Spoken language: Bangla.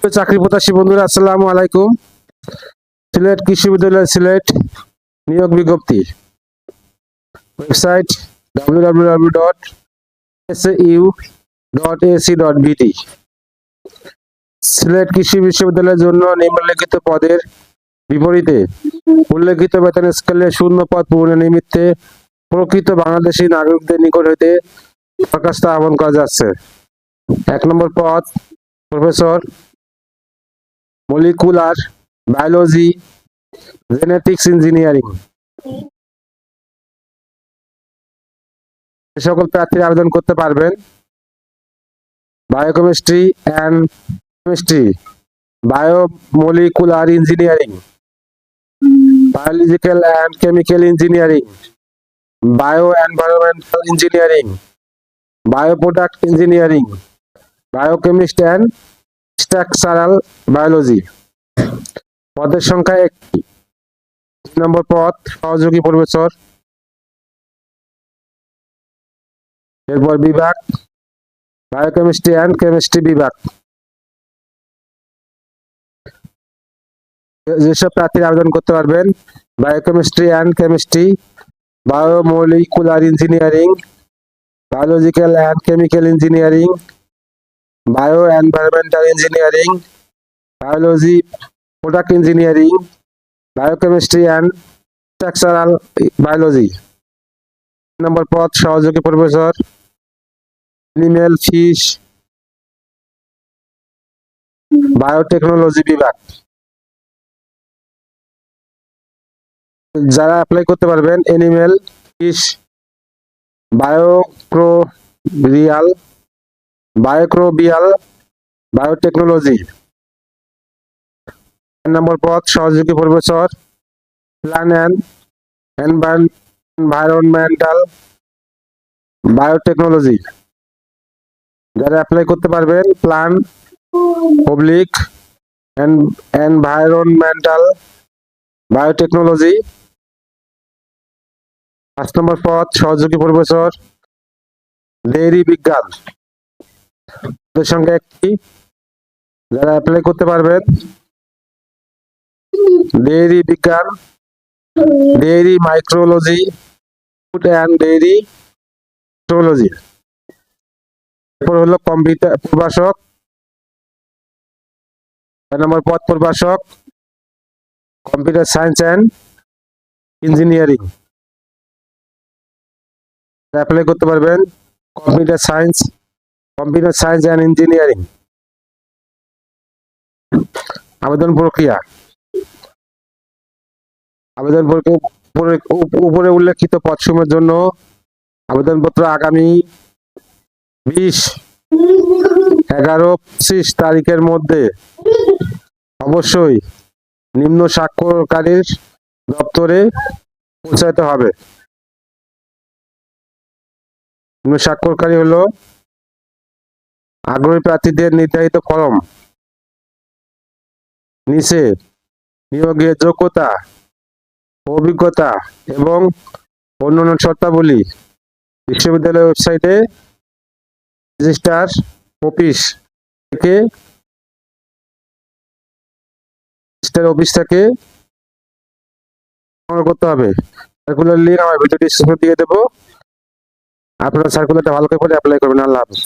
চাকরি প্রত্যাশী বন্ধুরা, আসসালামু আলাইকুম। সিলেট কৃষি বিদ্যালয় সিলেট নিয়োগ বিজ্ঞপ্তি। Website W dot S U dot AC dot BD Sylhet কৃষি বিশ্ববিদ্যালয়ের জন্য নিম্নলিখিত পদের বিপরীতে উল্লেখিত বেতন স্কেলে শূন্য পদ পূরণের নিমিত্তে প্রকৃত বাংলাদেশী নাগরিকদের নিকট হইতে দরখাস্ত আহ্বান করা যাচ্ছে। এক নম্বর পদ, professor molecular biology genetics engineering সকল প্রার্থীরা আবেদন করতে পারবেন biochemistry and chemistry biomolecular engineering biological and chemical engineering bio environmental engineering bioproduct engineering biochemist and structural biology পদের সংখ্যা একটি। দুই নম্বর পদ, সহযোগী প্রফেসর। এরপর বিভাগ বায়োকেমিস্ট্রি অ্যান্ড কেমিস্ট্রি বিভাগ। যেসব প্রার্থীরা আবেদন করতে পারবেন biochemistry and chemistry biomolecular engineering biological and chemical engineering bio environmental engineering biology product engineering biochemistry and structural biology নম্বর পদ সহযোগী প্রফেসর এনিম্যাল ফিশ বায়োটেকনোলজি বিভাগ যারা অ্যাপ্লাই করতে পারবেন এনিম্যাল ফিশ বায়োক্রোরিয়াল বায়োক্রোবিয়াল বায়োটেকনোলজি। নম্বর পদ, সহযোগী professor, plant and environmental biotechnology. যারা অ্যাপ্লাই করতে পারবেন, প্ল্যান, পাবলিক এনভায়রনমেন্টাল বায়োটেকনোলজি। পাঁচ নম্বর পদ, সহযোগী প্রফেসর, ডেইরি বিজ্ঞান। ওদের সঙ্গে একটি, যারা অ্যাপ্লাই করতে পারবেন। ডেইরি বিজ্ঞান ডেইরি মাইক্রোলজি ফুড অ্যান্ড ডেইরি টেকনোলজি এরপর হলো কম্পিউটার প্রভাষক। নম্বর পদ প্রভাষক computer science and engineering apply করতে পারবেন computer science computer science and engineering. আবেদন প্রক্রিয়া। আবেদন প্রক্রিয়া উপরে- উল্লেখিত পদসমূহের জন্য আবেদনপত্র আগামী বিশ এগারো পঁচিশ তারিখের মধ্যে অবশ্যই নিম্ন স্বাক্ষরকারীর দপ্তরে পৌঁছাতে হবে। নিম্ন স্বাক্ষরকারী হলো আগ্রহী প্রার্থীদের নির্ধারিত ফরম। নিচে নিয়োগের যোগ্যতা, অভিজ্ঞতা এবং অন্যান্য শর্তাবলী বিশ্ববিদ্যালয়ের ওয়েবসাইটে রেজিস্ট্রার অফিস থেকে রেজিস্ট্রার অফিস থেকে করতে হবে। সার্কুলার লিঙ্ক আমার ভিডিও দিয়ে দেবো। আপনারা সার্কুলারটা ভালো করে অ্যাপ্লাই করবেন। আল্লাহ হাফিজ।